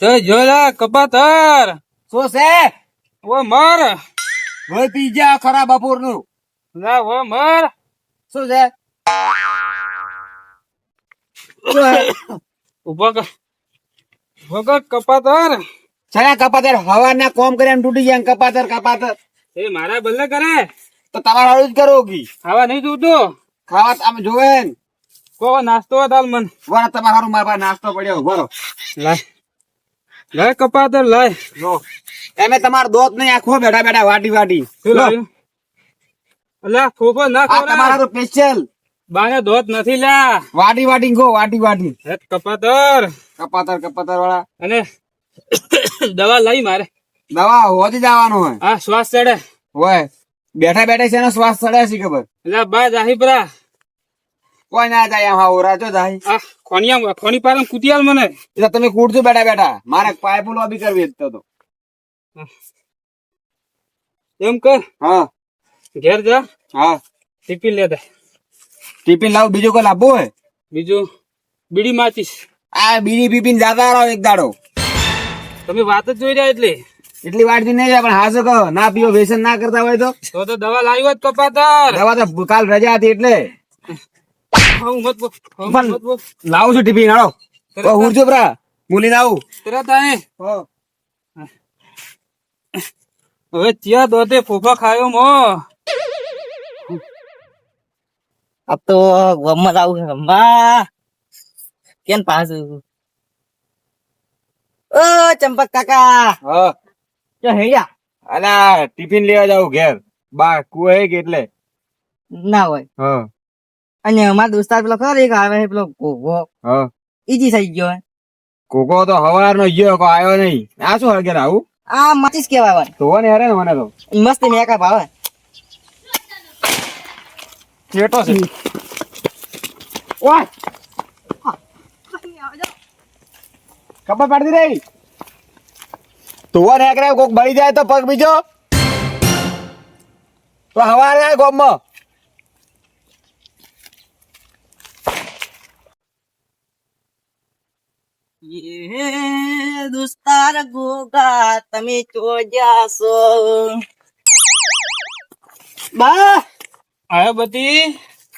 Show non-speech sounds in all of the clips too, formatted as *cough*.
તો જોલા કપાતર શું છે? ઓ મર. હવે પીજા ખરા બપોરનું ના ઓ મર. શું છે? ઊભો ભગત કપાતર છેલ્લા કપાતર હવાના કોમ કર્યા તૂટી જાય કપાતર કપાતર એ મારા બદલે કરે. તો તમારા જ કરો કી. ખાવા નહીં તૂટતો ખાવા તમે જોવે ને. નાસ્તો તાલ મન? વરા તમારે હારું મારા નાસ્તો પડ્યો બરો લાય. લાય કપાતર લાય. જો. એમે તમારો દોત નહીં આખો બેઠા બેઠા વાટી વાટી. લો. લાવ્યું અલ્યા ના આ તમારા સ્પેશિયલ બાને ધોત નથી લ્યા વાટી વાટી ગો વાટી વાટી. હે કપાતર. કપાતર કપાતર વાળા અને *coughs* દવા લઈ મારે. દવા હોતી જવાનું હોય. હા શ્વાસ ચડે. હોય. બેઠા બેઠા છે એનો શ્વાસ ચડે છે ખબર? એટલે બા જાહીપરા કોઈ ના જાય આમ હાવ રાજો જાય ખોનિયા ખોની પારમ કુતિયાલ મને? એટલે તમે કૂદજો બેઠા બેઠા મારે પાઇપ લોબી કરવી હતી તો એમ કર. હા. ઘેર જા. હા. ટિફિન લેતા. ટિફિન લાવ બીજું કોઈ લાવવું હોય? બીજું બીડી માચીસ. આ બીડી પીપીને જાતા રહો એક દાડો. તમે વાત જ જોઈ રહ્યા એટલે. એટલી વાર નહીં જાય પણ હાસો કહો? ના પીવો વ્યસન ના કરતા હોય તો. તો તો દવા લાવી જ કપાતર. દવા તો કાલ રજા હતી એટલે હું મત બોલ હું પણ- મત બોલ લાવું છું ટીપી નાડો હું પરા ભરા. બોલી ને આવું. તરત આય હવે ત્યાં દોતે ફોફા ખાયો મો. આ તો ગમત આવું ગમ્મા. કેન પાસ ઓ ચંપક કાકા. હા. ક્યાં હે યા અલા ટિફિન લેવા જાવ ઘેર. બા કુએ કે એટલે? ના હોય. હ. અને અમારા દોસ્તાર પેલો ખબર એક આવે છે પેલો ઘોઘો ઈજી થઈ ગયો. કોકો તો હવાર નો ગયો કો આવ્યો નહીં. આ શું હળગે આવું? આ માચીસ કેવાય હોય તો ને હેરે ને મને તો. મસ્ત મેકઅપ આવે કેટો છે. ઓય! ખબર પડતી રહી? તું ને કોક બળી જાય તો પગ બીજો? તો હવારે ગોમમાં. એ દોસ્તાર ગોગા તમે તો જાશો બા! આયો બતી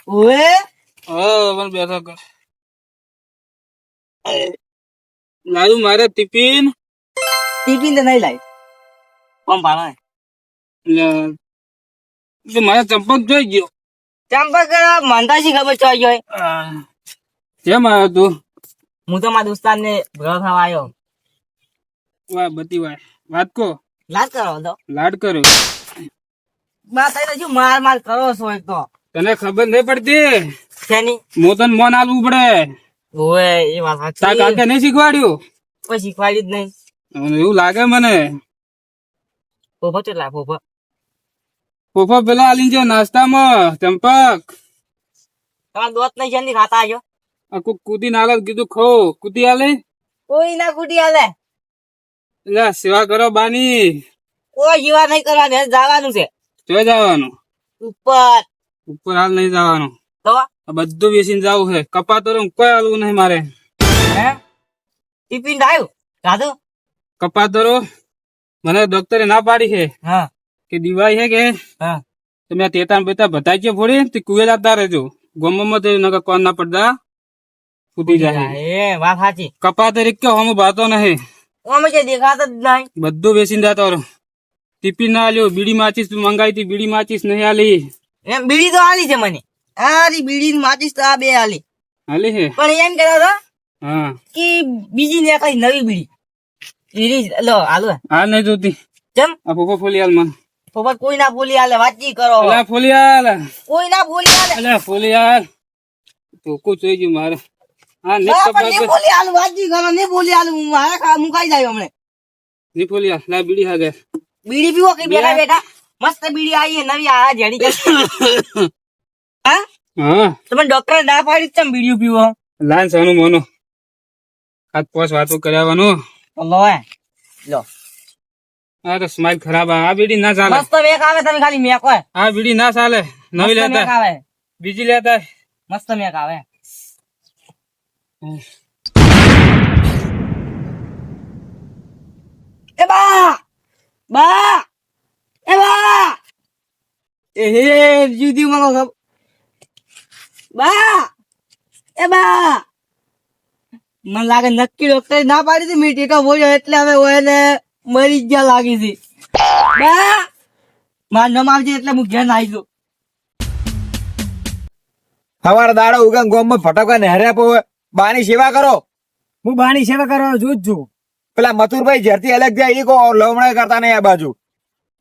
ઓએ હા મને બેઠા કર લાડુ મારે ટિફિન? ટિફિન તો નહીં લાવી કોમ ભાવે મારે ચંપક જોઈ ગયો. ચંપક મંદાસી ખબર ચોઈ ગયો. કેમ આવ્યો તું? હું તો મારા દોસ્તાર ને ભેગો થવા આવ્યો વાહ બતી વાહ. વાત કો લાડ કરો તો. લાડ કર્યો બા થઈ તો શું માર માર કરો છો એક તો. તને ખબર નહીં પડતી? શેની? હું તને મોન આલવું પડે. ઓએ એ વાત સાચી. તા કાકે નહીં શીખવાડ્યું? કોઈ શીખવાડ્યું જ નહીં. એવું લાગે મને. FOFO ચેટલા FOFO? ફોફો પેલા આલી જો નાસ્તામાં ચંપક. તમારા દોત નહીં જલ્દી ખાતા આવ્યો આખું કૂદી નાલે કીધું ખો કુદી આલે કોઈ ના કુદી હાલે. એટલે સેવા કરો બાની. કોઈ જીવા નહીં કરવાની જવાનું છે. જો જવાનું. ઉપર. ઉપર હાલ નહીં જવાનું. તો? બધું વેચીને જવું છે. કપાતો કોઈ હાલવું નહીં મારે. હે? ટિફિન આવ્યું ખાધું કપાતો મને ડોક્ટરે ના પાડી છે. હા. કે દિવાળી છે કે? હા. તમે તેતા બેતા બતાવી છે ફોડી? તે કુએ જતા રહેજો. ગોમમાં તો નગર કોણ ના પડતા કૂદી જાય એ વાત સાચી. કપા તરીકે કે હમ ભાતો નહીં. અમે જે દેખાતો જ નહીં. બધું વેચીને જતો રહો. ટીપી ના લ્યો બીડી માચીસ તું મંગાવી હતી બીડી માચીસ નહીં આલી. એમ બીડી તો આલી છે મને. આરી બીડી માચીસ તો આ બે આલી. આલી છે પણ એમ કહેતો હતો હા. કે બીજી ને કઈ નવી બીડી. બીડી લો હાલો. આ નહીં જોતી. ચમ? આ ફોફો ફોલી હાલમાં પોપટ કોઈ ના બોલી હાલે વાતચીત કરો ફોલી હાલ. કોઈ ના ફોલી હાલે. ફોલી હાલ. ટોકું જોઈ ગયું મારે. હા બોલી હાલ વાતચીત કરો નહીં બોલી હું મારે ખા મુકાઈ જાય હમણે. નહીં ફોલી હાલ લા બીડી હાગે. બીડી પીવો કે બેઠા બેઠા? મસ્ત બીડી છે નવી આ જેડી કે હા? હા. તમે ડોક્ટર ના પાડી ચમ બીડીઓ પીવો. લાન સાનું મોનો. હાથ પોસ વાતો કર્યાવાનું લો લો. આ તો સ્માઈલ ખરાબ આ આ બીડી ના ચાલે. મસ્ત મેક આવે તમે ખાલી મેક આ બીડી ના ચાલે. નવી લેતા. બીજી લેતા. મસ્ત મેક આવે. એ બા બા એ બા એ હે જુદી મગો ખબ બા એ બા મને લાગે નક્કી ડોક્ટર ના પાડી હતી, મીઠી કા બોલ્યો, એટલે હવે એને મરી ગયા લાગી હતી બા માર નામ આવજે, એટલે હું ઘેર નાઈ ગયો હવાર દાડો ઉગા ગોમમાં ફટાકા નહેર્યા પોવે બાની સેવા કરો. હું બાની સેવા કરવા જોઉં જ છું. પેલા મથુરભાઈ જ્યારથી અલગ જાય એ કો લવમણા કરતા નહીં આ બાજુ.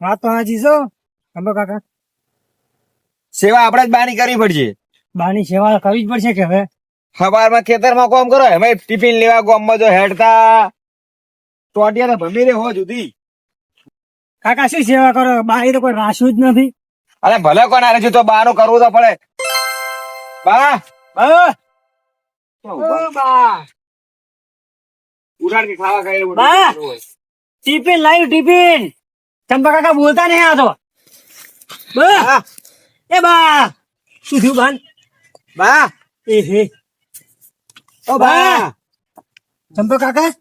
વાત તો હાજી છો અંબો કાકા. સેવા આપણે જ બાની કરવી પડશે. બાની સેવા કરવી જ પડશે કે હવે? સવારમાં ખેતરમાં કોમ કરો એમાં ટિફિન લેવા ગોમમાં જો હેડતા. ટોટિયા ભમી રે હો જુદી. કાકા શું સેવા કરો? બાની તો કોઈ રાશું જ નથી. અરે ભલે કોણ આવે છે તો બાનું કરવું તો પડે. બા. બા. ઉડાડ કે ખાવા બા. ટિફિન લાવ્યું ટિફિન. ચંપા કાકા બોલતા નહીં આ તો. બા. એ બા. શું થયું બાન? બા. એ હે. ઓ બા. ચંપા કાકા.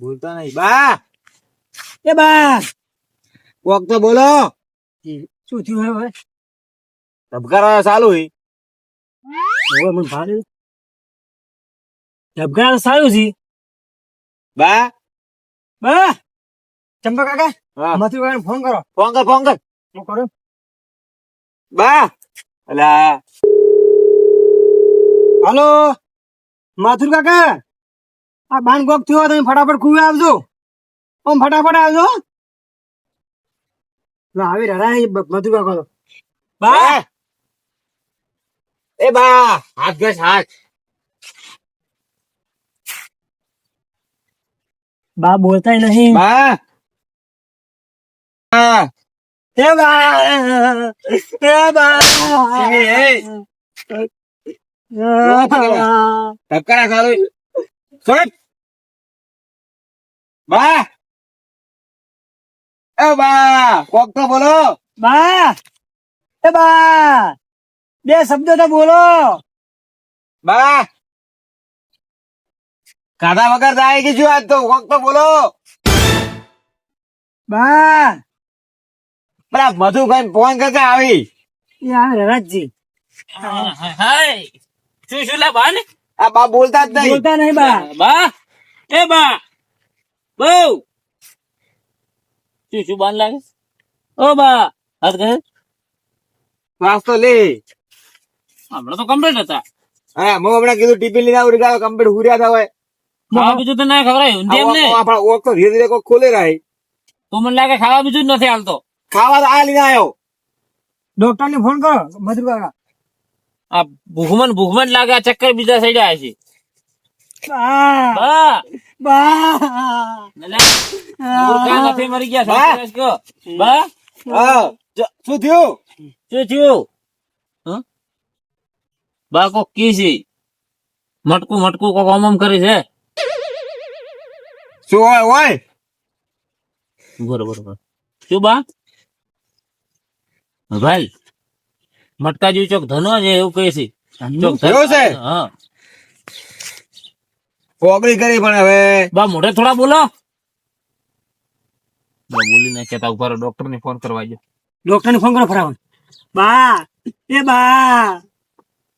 બોલતા નહીં. બા. એ બા. કોક તો બોલો. શું થયું હવે? ધબકારા ચાલુ હી હવે મને ભાડે ધબકારા સારું છે બા? બા? ચંપા કાકા હા. મથુર કાકા ફોન કરો. ફોન કર ફોન કર. હું કરું? બા? અલા. હાલો? માથુર કાકા? આ બાન ગોક થયો તમે ફટાફટ કુવે આવજો. ઓમ ફટાફટ આવજો. આવી રહ્યા મથુર કાકા બા? એ બા હાથ ઘસ હાથ. બા બોલતા નહીં બા હા એ બા એ બા એ, એ. ધબકારા ચાલુ હી. સોટ બા એ બા કોક તો બોલો બા એ બા બે શબ્દો તો બોલો બા કાઢા વગર જાય કે શું આજ તો? કોક તો બોલો. બા. પેલા કઈ ફોન કરતે આવી. યાર રાજજી હાય શું શું લા બા ને? આ બા બોલતા જ નહીં. બોલતા નહીં બા. બા એ બા. બહુ. શું શું બાન લાગે? ઓ બા હાથ કહે શ્વાસ તો લે. હમણાં તો કમ્પ્લીટ હતા. હા હું હમણાં કીધું ટીપી લીધા ઉડી ગયા કમ્પ્લીટ હુર્યા હતા હોય. ખાવા બીજું તો ના ખવડાય ઊંધી એમ ને. આપણા ઓક તો ધીરે ધીરે કોક ખોલે રહે તો મને લાગે ખાવા બીજું જ નથી હાલતો. ખાવા તો આ લઈને આવ્યો ડોક્ટર ને ફોન કરો કાકા આ ભૂખમન ભૂખમન લાગે આ ચક્કર બીજા સાઈડે આવે છે. બા. બા. બા. નલા, મૂર્ખા નથી મરી ગયા બા. શું થયું? શું થયું? બા કોક કી છે? મટકું મટકું કોક ઓમ ઓમ કરી છે. શું હોય હોય. બરોબર બરોબર. શું બા? ભાઈ મટકા જેવું ચોક ધનો છે એવું કહે છે. ચોક ધન- છે? હા. કોગળી કરી પણ હવે. બા મોઢે થોડા બોલો. બોલી ના કેતા ઊભા ડોક્ટર ને ફોન કરવા જો. ડોક્ટર ને ફોન કરો ફટાફટ બા એ બા.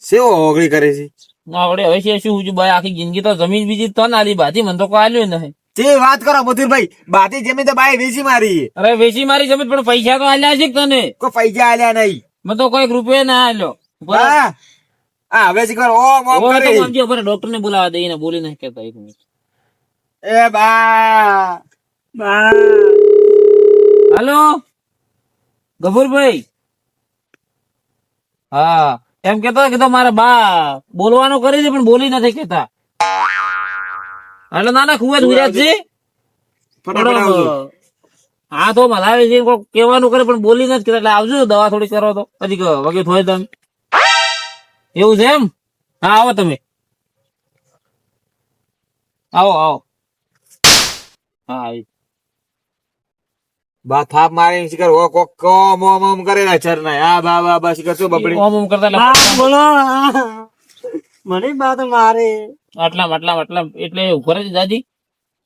સેવો ઓગળી કરે છે? આવડે હવે છે શું હું બા આખી જિંદગી તો જમીન બીજી તો ના લી બાથી મને તો કોઈ આલ્યું નહીં. તે વાત કરો મધુરભાઈ બાતી જમીન તો બાય વેચી મારી. અરે વેચી મારી જમીન પણ પૈસા તો આલ્યા છે તને? કોઈ પૈસા આલ્યા નહીં. મને તો કોઈ રૂપિયો ના આલ્યો. હા. હવે શીખર ઓમ ઓમ તો કરી. સમજો પર ડોક્ટર ને બોલાવા દે એને બોલી નહીં કેતા એક મિનિટ એ બા. બા હેલો? ગફુરભાઈ હા. એમ કેતો કે તો મારા બા બોલવાનું કરે છે પણ બોલી નથી કેતા એટલે ના ના ખૂબ જ છે હા તો મલાવે છે કેવાનું કહેવાનું કરે પણ બોલી નથી એટલે આવજો દવા થોડી કરો તો. હજી વગે થોય તમે. એવું છે એમ? હા આવો તમે. આવો આવો. હા આવી. બા થાપ મારી શીખર ઓ કોક કોમ ઓમ ઓમ કરેલા ચર ના આ બા બા બા શીખર શું બબડી ઓમ ઓમ કરતા બોલો. મને બા તો મારે. આટલા આટલા આટલા એટલે ઉપર જ દાદી.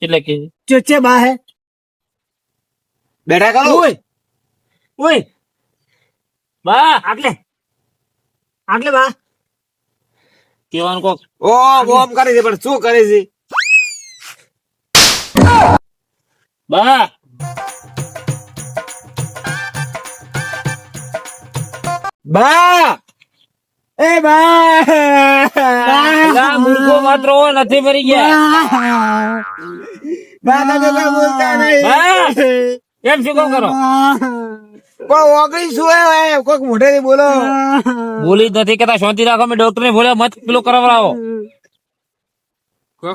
એટલે કે ચોચે બા હે. બેઠા કરો. ઓય ઓય. બા. આટલે આટલે બા. કેવાનું કોક. ઓમ ઓમ કરે છે પણ શું કરે છે? બા. બા! એ બા મૂર્ખો માત્ર નથી મરી ગયા. બા તમે કઈ બોલતા નહીં. બા એમ શું કામ કરો? પણ ઓગળી શું હે કોઈક મોઢેથી બોલો. બોલી જ નથી કેતા શાંતિ રાખો મેં ડોક્ટર ને બોલ્યા મત પેલો કરાવડાવો.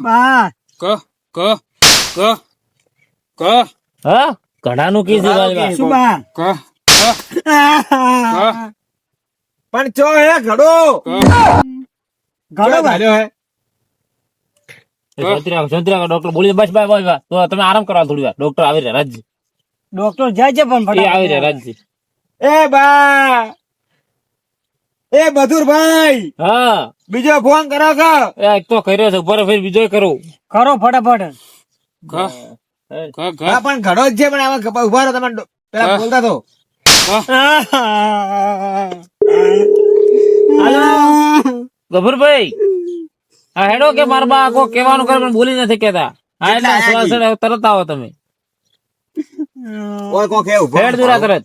બા હા. ઘડાનું કીધું છે બા? શું બા પણ ચો હે ઘડો. ઘણો ભાલ્યો હે. ડોક્ટર બોલી બસ તો તમે આરામ કરવા થોડી વાર. ડોક્ટર આવી રહ્યા રાજજી ડોક્ટર જાય છે પણ એ આવી રહ્યા રાજજી એ બા. એ બધુરભાઈ હા. બીજો ફોન કરો છો? એ એક તો કર્યો છે ઉપર ફેર બીજો કરો. કરો ફટાફટ. હા. પણ ઘડો જ છે પણ આમાં ઊભા રહો તમે પેલા બોલતા તો. ગભરભાઈ હા હેડો કે મારા બા આખો કેવાનું કરે પણ બોલી નથી કેતા હા એટલે તરત આવો તમે. કોઈ કોક હે ઊભો? હેડ દુરા તરત.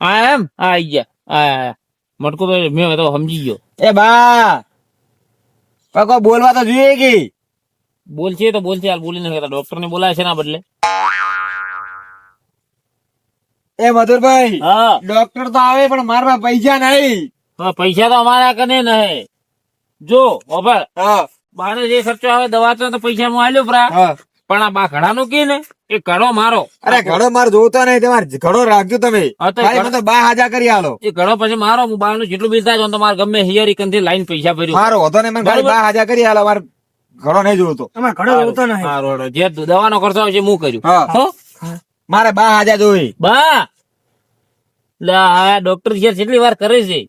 હા એમ? હા આઈ ગયા. હા મટકો. તો મેં તો સમજી ગયો. એ બા! કાકો બોલવા તો જોઈએ કે? બોલશે તો બોલશે હાલ બોલી નથી કેતા ડોક્ટર ને બોલાય છે ના બદલે. એ મધુરભાઈ હા. ડોક્ટર તો આવે પણ મારા પાસે પૈસા નહીં. હા પૈસા તો અમારા કને નહીં. જો ઓભર હા. મારે જે ખર્ચો આવે દવા તો પૈસા હું આલ્યો પ્રા. પણ આ બા ઘડાનું કી ને? એ ઘડો મારો. અરે ઘડો મારો જોતો નહીં તમારે ઘડો રાખજો તમે. હા તો ખાલી મને તો બા હાજા કરી આલો. એ ઘડો પછી મારો હું બહારનું જેટલું બિલ થાય તો તમારે ગમે હિયરી કંથી લાઈન પૈસા ભર્યું. મારો હતો ને મને બા હાજા કરી આલો મારે ઘડો નહીં જોતો. ઘણો જોતો નહીં. જે દવાનો ખર્ચો આવે છે હું કર્યું. હા? હો? મારે બા હાજા જોઈ. બા! લા ડોક્ટર છે કેટલી વાર કરે છે?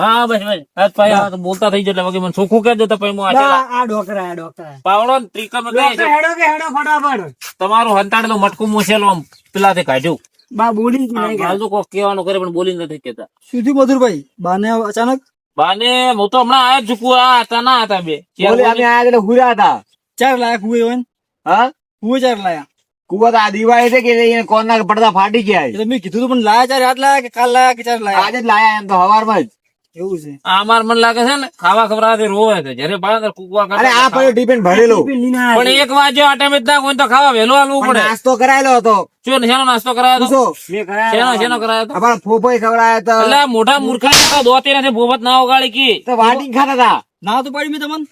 હા બસ બસ. આજ ભાઈ આ તો બોલતા થઈ જાય એટલે મને ચોખ્ખું કહેજો તો પછી હું આ આ ડોક્ટર આ ડોક્ટર પાવડો ને ત્રિકમ કહે છે. હેડો કે હેડો ફટાફટ? તમારું હંતાડેલું મટકું મોસેલો આમ પેલાથી કાઢ્યું. બા બોલી જ નહીં હાલ તો કોક કહેવાનું કરે પણ બોલી નથી કેતા સુધી મધુરભાઈ? બાને અચાનક? બાને હું તો હમણાં આયા જ ચૂકવું આ હતા ના હતા બે. બોલે અમે આયા એટલે હુરા હતા. ચાર લાયા કુએ હોય હા? કુએ ચાર લાયા. કુવા આ દિવાળી છે કે એને કોણના પડદા ફાટી ગયા એટલે મેં કીધું પણ લાયા ચાર આજ લાયા કે કાલ લાયા કે ચાર લાયા? આજે જ લાયા એમ તો હવારમાં જ. એવું છે. અમાર મને લાગે છે ને ખાવા ખવડાવવાથી રોવે છે. જયારે બાળક કૂકવા કરે આ પડ્યો ટિફિન ભરેલો. પણ એક વાગ્યો આ ટાઈમે જ ના કોઈ તો ખાવા વહેલો હાલવું પડે. નાસ્તો કરાયેલો હતો. શું શેનો નાસ્તો કરાયો હતો? કરાયા શેનો શેનો કરાયો હતો? અમારા ફોફોય ખવડાયા હતા. એટલે મોટા મૂર્ખા દોતી નથી ભોબત ના ઓગાળી કી. તો વાટી ખાતા હતા. ના તો પાડી મેં તમને.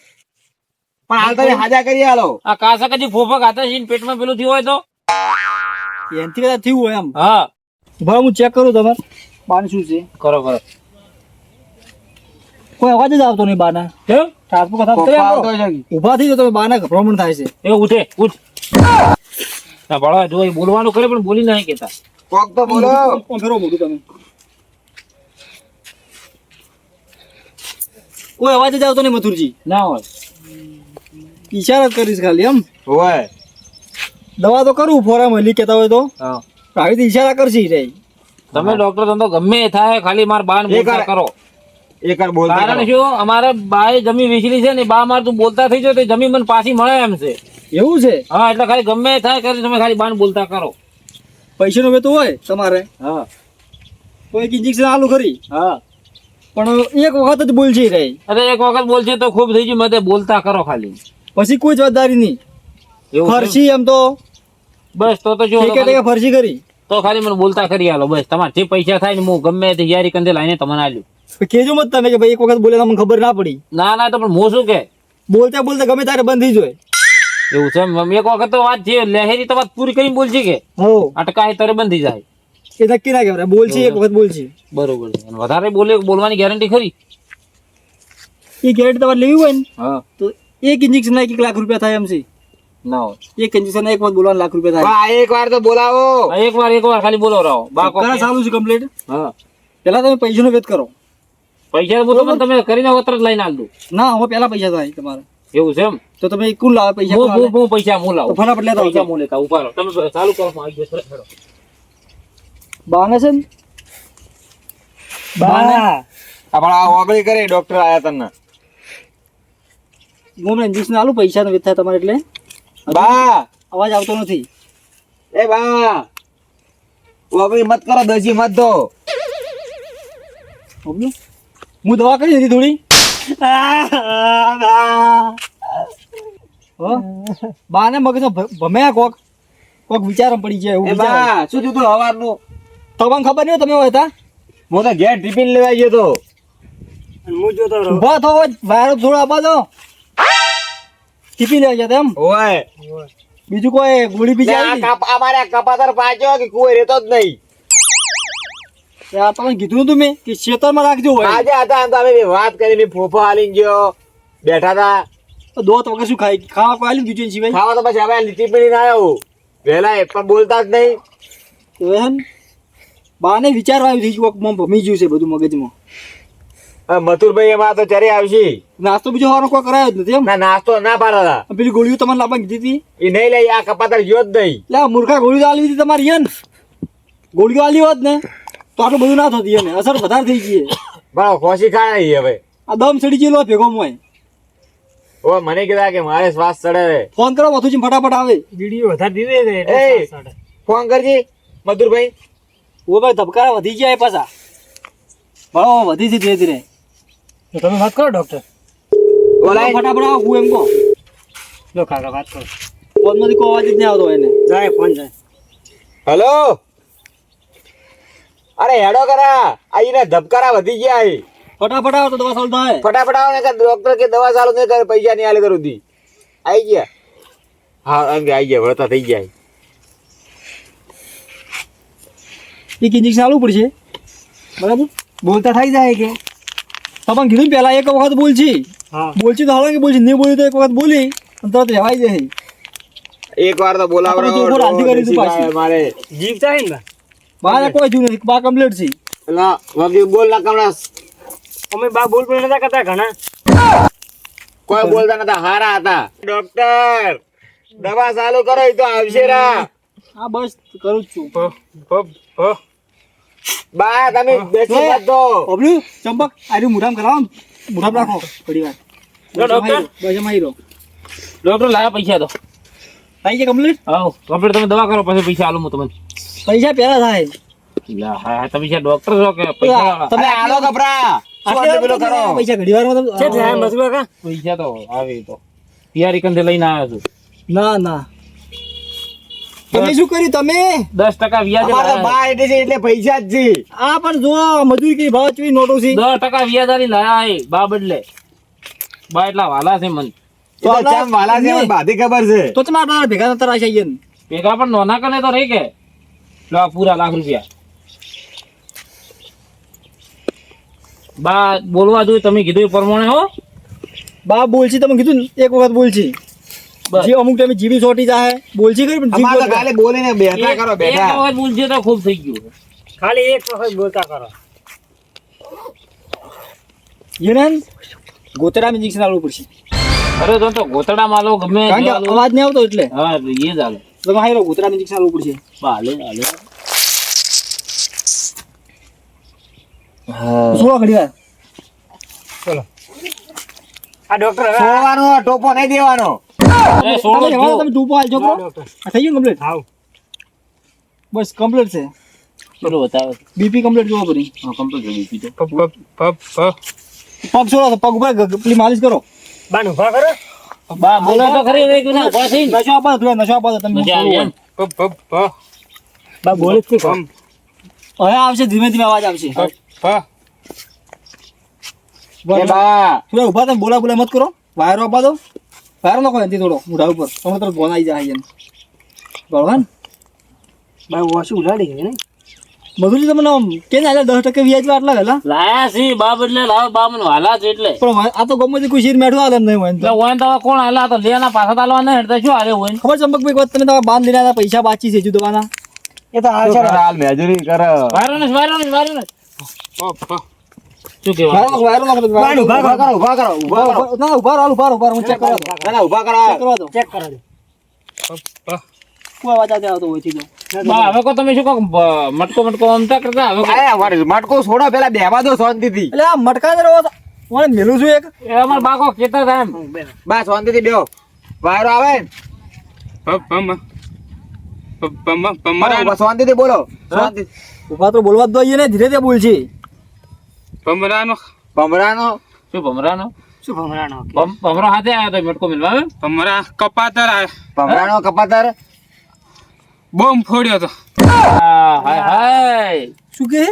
પણ હાલ તમે હાજા કરી આલો. આ કાસા કદી ફોફા ખાતા છે પેટમાં પેલું થયું હોય તો? એનથી કદાચ થયું હોય એમ. હા. ભાઈ હું ચેક કરું તમારે બાને શું છે? કરો કરો. કોઈ અવાજ જ આવતો નહીં બાના. કેમ ઠાસપુ કથા? ઊભા થઈ જાવ તમે બાના ગભરામણ થાય છે. એ ઉઠે ઉઠ. ના ભણવા જો બોલવાનું કરે પણ બોલી નહીં કેતા કોક તો બોલો. કોણ ફેરવો મોઢું તમે? કોઈ અવાજ જ આવતો નહીં મથુરજી. ના હોય. ઈશારો જ કરીશ ખાલી એમ. હોય. દવા તો કરું ફોરા મળી કેતા હોય તો. હા. આવી ઈશારા કરશી રે. તમે ડોક્ટર ધંધો તો ગમે થાય ખાલી માર બાન બોલતા કરો. એક વાર બોલતા કારણ શું? અમારે બાએ જમી વેચેલી છે ને બા માર તું બોલતા થઈ જાય તો જમી જમીન મને પાછી મળે એમ છે. એવું છે? હા એટલે ખાલી ગમે થાય કરી તમે ખાલી બાન બોલતા કરો. પૈસાનો વેતો હોય તમારે. હા. તો એક ઇન્જેક્શન આલુ ખરી. હા. પણ એક વખત જ બોલશે રે. અરે એક વખત બોલશે તો ખૂબ થઈ ગયું મતે બોલતા કરો ખાલી. પછી કોઈ જવાબદારી નહીં. એવું છે? એમ તો. બસ તો તો જો ફરસી કરી. તો ખાલી મને બોલતા કરી આલો બસ. તમારે જે પૈસા થાય ને હું ગમે તે યારી કંદે લાઈને તમને આલ્યું. કેજો મત તમે કે ભાઈ એક વખત બોલે તમને ખબર ના પડી. ના ના તો પણ મો શું કે? બોલતા બોલતા ગમે તારે બંધ થઈ જાય. એવું છે એમ. એક વખત તો વાત છે લહેરી તો વાત પૂરી કરી બોલશે કે? હો. અટકાય તારે બંધ થઈ જાય. એ નક્કી ના કહેવાય બોલશે એક વખત બોલશે બરોબર. વધારે બોલે બોલવાની ગેરંટી ખરી? એ ગેરંટી તમારે લેવી હોય ને હા. તો એક ઇન્જેક્શન ના એક લાખ રૂપિયા થાય એમ છે. ના હોય. એક વખત બોલવાના લાખ રૂપિયા થાય. એક વાર તો બોલાવો. એક વાર એક વાર ખાલી બોલો બાકો ચાલુ છે કમ્પ્લીટ હા. પેલા તમે પૈસાનો વેત કરો. પૈસા બોલો તમે કરીને તરત લઈને આલ. ના હવે પેલા પૈસા થાય તમારે. એવું છે એમ? તો તમે કુલ લાવે પૈસા હું હું પૈસા હું લાવું? ફટાફટ લેતા પૈસા હું લેતા ઊભા રહો. તમે ચાલુ કરો આવી ગયો હેડો, હેડો. બાને છે ને? બાના? આપણે આ ઓગળી કરી ડોક્ટર આયા તને. હું ઇન્જેક્શન આલું પૈસા નો થાય તમારે એટલે. બા. અવાજ આવતો નથી. એ બા. ઓગળી મત કરો દસી મત દો? હું દવા કરી દીધી થોડી. બા ને મગજ ભમ્યા કોક. કોક વિચાર પડી ગયા એવું એ બા શું થયું તું હવારનું? તમને ખબર નહીં તમે હોય તા? હું તો ઘેર ટિફિન લેવા ગયો તો. ઊભા થો વાયરો થોડો આપવા દો ટીપી લેવા જતા એમ? ઓય બીજું કોઈ ગોળી બીજી આવી? અમારે કપાતર પાછો કે કોઈ રહેતો જ નહીં. આ તમે કીધું તું મેં કે ખેતરમાં રાખજો હોય. આજે હતા તો અમે વાત કરી મેં ફોફો હાલી ગયો બેઠા હતા તો દોત વગર શું ખાઈ ખાવા કોઈ ગયું છે ભાઈ ખાવા તો પછી હવે લીટી પીડીને આવ્યો વહેલા એ પણ બોલતા જ નહીં. એમ બાને વિચારવા આવી થઈ ગયું કોક ભમી ગયું છે બધું મગજમાં. મથુરભાઈ એમાં તો ચરી આવશે. નાસ્તો બીજો હવાનો કોઈ કરાયો જ નથી એમ? ના નાસ્તો ના પાડા હતા પેલી ગોળીઓ તમારે લાવવા કીધી હતી? એ નહીં લઈ આ કપાતર ગયો જ નહીં. એટલે આ મૂર્ખા ગોળીઓ આલી હતી તમારી યન ગોળીઓ આલી હોત ને તો આટલું બધું ના થતી એને. અસર વધારે થઈ ગઈ બરાબર ખોસી ખાય હવે. આ દમ ચડી ગયેલો ભેગો મોય ઓ મને કીધા કે મારે શ્વાસ ચડે. ફોન કરો મથુજી ફટાફટ આવે. એ ફોન કરજે મધુરભાઈ. ઓ ભાઈ ધબકારા વધી ગયા એ પાછા. બરાબર વધી છે ધીરે ધીરે. તમે વાત કરો ડોક્ટર બોલાય. ફટાફટ આવો હું એમ કહો. લો કાકા વાત કરો. ફોનમાંથી કોઈ અવાજ જ નહીં આવતો એને. જાય ફોન જાય. હેલો? અરે હેડો કરા. આઈને ધબકારા વધી ગયા આઈ ફટાફટ આવો તો દવા ચાલુ થાય. ફટાફટ આવો ને કે ડોક્ટર કે દવા ચાલુ નહીં કરે પૈસા નહીં આલે કરું દી આઈ ગયા. હા કે આવી ગયા વળતા થઈ ગયા એક ઇન્જેક્શન આલવું પડશે. બરાબર? બોલતા થઈ જાય કે? તમને કીધું ને પહેલા એક વખત બોલછી હા બોલછી તો હાલો કે બોલછી નહીં બોલી તો એક વખત બોલી અને તરત રહેવાય જાય એક વાર તો બોલાવરાવો તો ઉપર આંધી કરી દીધું પાછું. મારે જીવ ચાહે ને મારે કોઈ જીવ નથી બા કમ્પ્લીટ છે ના વગી બોલ ના કમણા અમે બા બોલ બોલ નતા કરતા ઘણા કોઈ બોલતા નતા હારા હતા ડોક્ટર દવા ચાલુ કરો તો આવશે રા હા બસ કરું છું હ છું બા તમે બેસી મત દો ઓબલી ચંપક આર્યું મુઠામ કરાવ ને. રાખો થોડી વાર લો, ડોક્ટર. બસ એમાં હીરો ડોક્ટર લાયા પૈસા તો. થઈ છે કમ્પ્લીટ? આવો કમ્પ્લીટ તમે દવા કરો પછી પૈસા આલું હું તમને. પૈસા પહેલા થાય. લા, હા હા, તમે છે ડોક્ટર છો કે પૈસા તમે તમે આલો કપરા પૈસા ઘડી વારમાં તમે- છે મજબૂર કાકા પૈસા તો આવે તો. તૈયારી કંદે લઈને આવ્યો છું. ના ના. તમે શું કર્યું તમે? દસ ટકા વ્યાજ બા એટલે છે એટલે પૈસા જ છે. આ પણ જો મજૂરી કઈ ભાવ ચવી નોટો છે? દસ ટકા વ્યાજ લાયા એ બા બદલે. બા એટલા વાલા છે મન. તો ચમ વાલા છે મને બાધી ખબર છે. તો તમે આટલા ભેગા થતા રાખ્યા યન ભેગા પણ નોના કને તો રહી કે લો પૂરા લાખ રૂપિયા. બા બોલવા જોઈએ તમે કીધું એ પ્રમાણે હો. બા બોલશી તમે કીધું ને, એક વખત બસ. જે અમુક ટાઈમે જીવી સોટી જાય બોલજી કરી પણ જીવી કાલે બોલે ને બેઠા કરો બેઠા. એક બોલશે તો ખૂબ થઈ ગયું. ખાલી એક વખત બોલતા કરો. યુનાન ગોતરામાં ઇન્જેક્શન આવવું પડશે. અરે તો તો ગોતડા માલો ગમે કારણ કે અવાજ નહીં આવતો એટલે. હા એ જ હાલે. તમે હાલો ગોતરામાં ઇન્જેક્શન આવવું પડશે. બા હાલે હાલે. સોળો ઘડી વાર ચલો. આ ડોક્ટર હવે સોવાનો ટોપો નહીં દેવાનો. અરે જ. તમે થઈ ગયું કમ્પ્લીટ આવ બસ કમ્પ્લીટ છે. બતાવે. બીપી કમ્પ્લીટ જોવો પડી હા. પગ પગ ઉપર પેલી માલિશ કરો. બાન ઊભા કરો. બા બોલો તો ખરી હવે કે ઊભા થઈને. નશો આપો તો નશો આપો તમે? બા બોલે કમ હવે આવશે ધીમે ધીમે અવાજ આવશે. એ બા. થોડા ઊભા તમે બોલા બોલા મત કરો. વાયરો આપવા દો વાયરો નાખો એનથી થોડો મોઢા ઉપર તમે તરત ફોન આવી જાય એમ બળવાન ભાઈ બા ઉડાડી ગઈ ને મધુજી તમને આમ કે ના દસ ટકા વ્યાજ આટલા વેલા લાયા છે બાપ એટલે લાવ બાપ મને હાલા છે એટલે પણ આ તો ગમે કોઈ શીર મેઠું આલે નહીં હોય ને તો. એટલે હોય તો કોણ હાલા તો લેના પાછા તાલવા ના એટલે શું હાલે હોય ખબર ચંપકભાઈ વાત તમે તમારા બાંધ લીધા હતા, પૈસા બાચી છે જુદવાના એ તો હાલ છે હાલ મેજરી કરો વાયરો ને વાયરો ને વાયરો ને શું થી મટકો મટકો અમતા કરતા? હવે કહો. આયા, વારે, મટકો છોડો પેલા બેવા દો શાંતિથી. એટલે મટકા ને રહો મને મેલું છું એક. અમારા બાકો કેતા હતા એમ. બા શાંતિથી બેહો. વાયરો આવે શાંતિ થી શાંતિથી બોલો. શાંતિ ઊભા તો બોલવા જ દો ને ધીરે ધીરે બોલ છે ભમરાનો? શું ભમરાનો? શું ભમરાનો? ભમ- ભમરો હાથે આવ્યો તો મટકો મિલવા ભમરા કપાતર આવ્યો ભમરાનો કપાતર? બોમ્બ ફોડ્યો તો. હાય હાય. શું કે?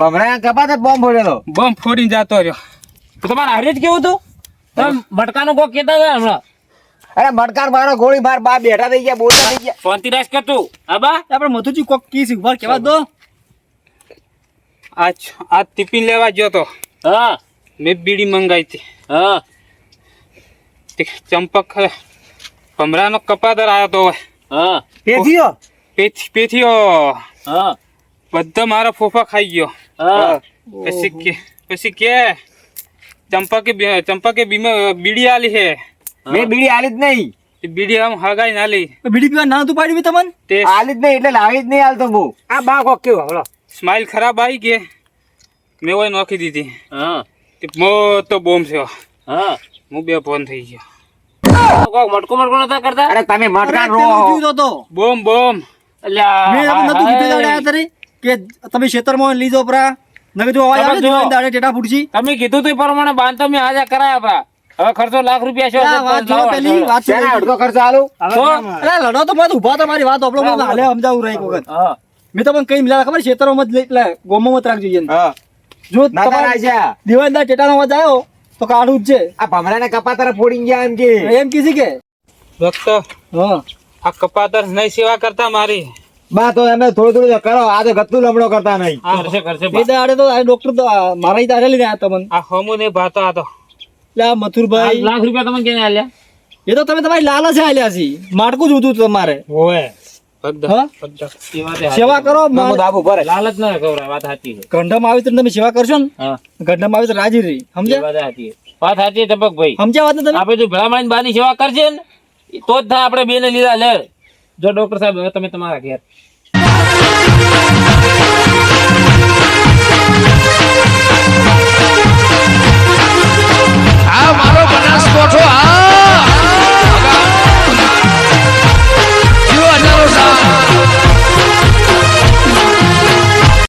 ભમરાના કપાતર બોમ્બ ફોડ્યો તો. બોમ્બ ફોડીને જતો રહ્યો. તો તમારે હારે જ કેવું હતું? તમે મટકાનો કોક કેતા હતા હમણાં? અરે મટકાર મારો ગોળી માર બા બેઠા થઈ ગયા બોલતા થઈ ગયા. શાંતિ રાખ કે તું. હા બા? આપણે મથુજી કોક કી સી ઊભા કેવા દો. આજ આ ટિફિન લેવા ગયો તો. હા. મેં બીડી મંગાવી હતી. હા. તે ચંપક ભમરાનો કપાતર આવ્યો તો હા. પેથીઓ? પેથી પેથીઓ. હા. બધા મારા ફોફા ખાઈ ગયો. હા. પછી કે પછી કે ચંપકે કે ચંપકે બીડી આલી છે. મેં બીડી આલી જ નહીં. બીડી આમ હગાઈ ના લી બીડી પીવા ના તું પાડી બી તમને? તે આલી જ નહીં એટલે લાવી જ નહીં આલતો બહુ આ બા કોક કેવો? હલો સ્માઇલ ખરાબ આવી કે મેં ઓય નોખી દીધી. હા. તે મોટો બોમ્બ થયો હા. હું બે ફોન થઈ ગયો. કોક મટકો મટકો નતા કરતા? અરે તમે મટકા રો તો. Bomb bomb. અલ્યા, મેં તમને નતું કીધું દાડે. આયા કે તમે ક્ષેત્રમાં લીધો પરા. નકર જો અવાજ આવે દાડે ટેટા ફૂટશી. તમે કીધું તું એ પ્રમાણે બાંધ તમે આજા કરાયા પરા. હવે ખર્ચો લાખ રૂપિયા છે વાત જો પેલી વાત છે અડધો ખર્ચ આલું? અરે લડો તો મત ઊભા તો મારી વાત આપણો હાલે સમજાવું રહી વખત. હા. મેં તમને કઈ મિલા ખબર ખેતરોમાં જ એટલે ગોમમાં મત રાખજો ઈને. જો તમારા દિવાળીના ટેટાનો અવાજ આવ્યો તો કાઢું જ છે. આ ભમરાને કપાતર ફોડી ગયા એમ કે. એમ કીધી કે? ભક્ત હા. આ કપાતર નહીં સેવા કરતા મારી. બા તો અમે થોડું થોડું કરો. આ તો ગતું લમડો કરતા નહીં. કરશે કરશે એ દાડે તો આ ડોક્ટર તો મારા ઈ દાડે લઈને આવ્યા તમને. આ હમુ ને ભાતો હતો એટલે આ મથુરભાઈ લાખ રૂપિયા તમને કેને આલ્યા? એ તો તમે તમારી લાલચ આલ્યા છે. માટકું જ હતું તમારે. હોય સેવા કરો તો તમે સેવા ને? ગંડમ આપણે જો ને લીધા લે. જો ડોક્ટર સાહેબ તમે તમારા ઘેર. આ મારો બનાસકોઠો આ